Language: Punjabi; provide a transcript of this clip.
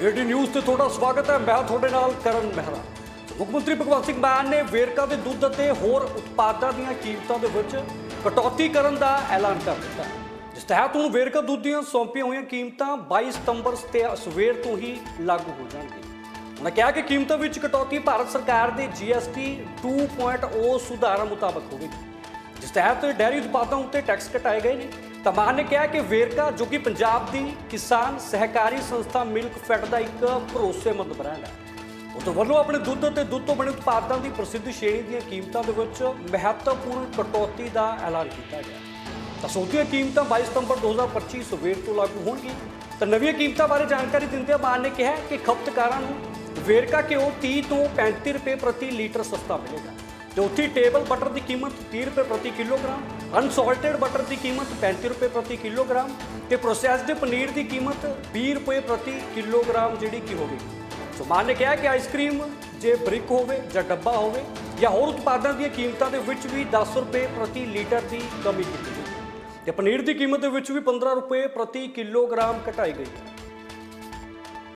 ਏਡੀ ਨਿਊਜ਼ ਤੇ ਤੁਹਾਡਾ ਸਵਾਗਤ ਹੈ। ਮੈਂ ਤੁਹਾਡੇ ਨਾਲ ਕਰਨ ਮਹਿਰਾ। ਮੁੱਖ ਮੰਤਰੀ ਭਗਵੰਤ ਸਿੰਘ ਮਾਨ ਨੇ ਵੇਰਕਾ ਦੇ ਦੁੱਧ ਅਤੇ ਹੋਰ ਉਤਪਾਦਾਂ ਦੀਆਂ ਕੀਮਤਾਂ ਦੇ ਵਿੱਚ ਕਟੌਤੀ ਕਰਨ ਦਾ ਐਲਾਨ ਕਰ ਦਿੱਤਾ। ਜਿਸ ਤਹਿਤ ਹੁਣ ਵੇਰਕਾ ਦੁੱਧ ਦੀਆਂ ਸੌਂਪੀਆਂ ਹੋਈਆਂ ਕੀਮਤਾਂ 22 ਸਤੰਬਰ ਤੇ ਸਵੇਰ ਤੋਂ ਹੀ ਲਾਗੂ ਹੋ ਜਾਣਗੀਆਂ। ਉਹਨਾਂ ਕਿਹਾ ਕਿ ਕੀਮਤਾਂ ਵਿੱਚ ਕਟੌਤੀ ਭਾਰਤ ਸਰਕਾਰ ਦੇ GST 2.0 ਸੁਧਾਰਾਂ ਮੁਤਾਬਕ ਹੋਵੇਗੀ। ਜਿਸ ਤਹਿਤ ਡੈਰੀ ਉਤਪਾਦਾਂ ਉੱਤੇ ਟੈਕਸ ਘਟਾਏ ਗਏ ਨੇ। ਤਾਂ ਮਾਨ ਨੇ ਕਿਹਾ ਕਿ ਵੇਰਕਾ, ਜੋ ਕਿ ਪੰਜਾਬ ਦੀ ਕਿਸਾਨ ਸਹਿਕਾਰੀ ਸੰਸਥਾ ਮਿਲਕ ਫੈਡ ਦਾ ਇੱਕ ਭਰੋਸੇਮੰਦ ਬ੍ਰਾਂਡ ਹੈ। ਉਹ ਵੱਲੋਂ ਆਪਣੇ ਦੁੱਧ ਅਤੇ ਦੁੱਧ ਤੋਂ ਬਣੇ ਉਤਪਾਦਾਂ ਦੀ ਪ੍ਰਸਿੱਧ ਸ਼੍ਰੇਣੀ ਦੀਆਂ ਕੀਮਤਾਂ ਦੇ ਵਿੱਚ ਮਹੱਤਵਪੂਰਨ ਕਟੌਤੀ ਦਾ ਐਲਾਨ ਕੀਤਾ ਗਿਆ। ਤਾਂ ਸੋਧੀਆਂ ਕੀਮਤਾਂ 22 ਸਤੰਬਰ 2025 ਸਵੇਰ ਤੋਂ ਲਾਗੂ ਹੋਣਗੀਆਂ। ਤਾਂ ਨਵੀਆਂ ਕੀਮਤਾਂ ਬਾਰੇ ਜਾਣਕਾਰੀ ਦਿੰਦਿਆਂ ਮਾਨ ਨੇ ਕਿਹਾ ਕਿ ਖਪਤਕਾਰਾਂ ਨੂੰ ਵੇਰਕਾ ਘਿਓ 30 ਤੋਂ 35 ਰੁਪਏ ਪ੍ਰਤੀ ਲੀਟਰ ਸਸਤਾ ਮਿਲੇਗਾ। ਤੇ ਉੱਥੇ ਟੇਬਲ ਬਟਰ ਦੀ ਕੀਮਤ 30 ਰੁਪਏ ਪ੍ਰਤੀ ਕਿਲੋਗ੍ਰਾਮ, ਅਨਸੌਲਟਡ ਬਟਰ ਦੀ ਕੀਮਤ 35 ਰੁਪਏ ਪ੍ਰਤੀ ਕਿਲੋਗ੍ਰਾਮ ਤੇ ਪ੍ਰੋਸੈਸਡ ਪਨੀਰ ਦੀ ਕੀਮਤ 20 ਰੁਪਏ ਪ੍ਰਤੀ ਕਿਲੋਗ੍ਰਾਮ ਜਿਹੜੀ ਕੀ ਹੋਵੇਗੀ ਸੋ ਮਾਨ ਨੇ ਕਿਹਾ ਕਿ ਆਈਸਕ੍ਰੀਮ ਜੇ ਬ੍ਰਿਕ ਹੋਵੇ ਜਾਂ ਡੱਬਾ ਹੋਵੇ ਜਾਂ ਹੋਰ ਉਤਪਾਦਾਂ ਦੀਆਂ ਕੀਮਤਾਂ ਦੇ ਵਿੱਚ ਵੀ 10 ਰੁਪਏ ਪ੍ਰਤੀ ਲੀਟਰ ਦੀ ਕਮੀ ਕੀਤੀ ਗਈ ਤੇ ਪਨੀਰ ਦੀ ਕੀਮਤ ਦੇ ਵਿੱਚ ਵੀ 15 ਰੁਪਏ ਪ੍ਰਤੀ ਕਿਲੋਗ੍ਰਾਮ ਘਟਾਈ ਗਈ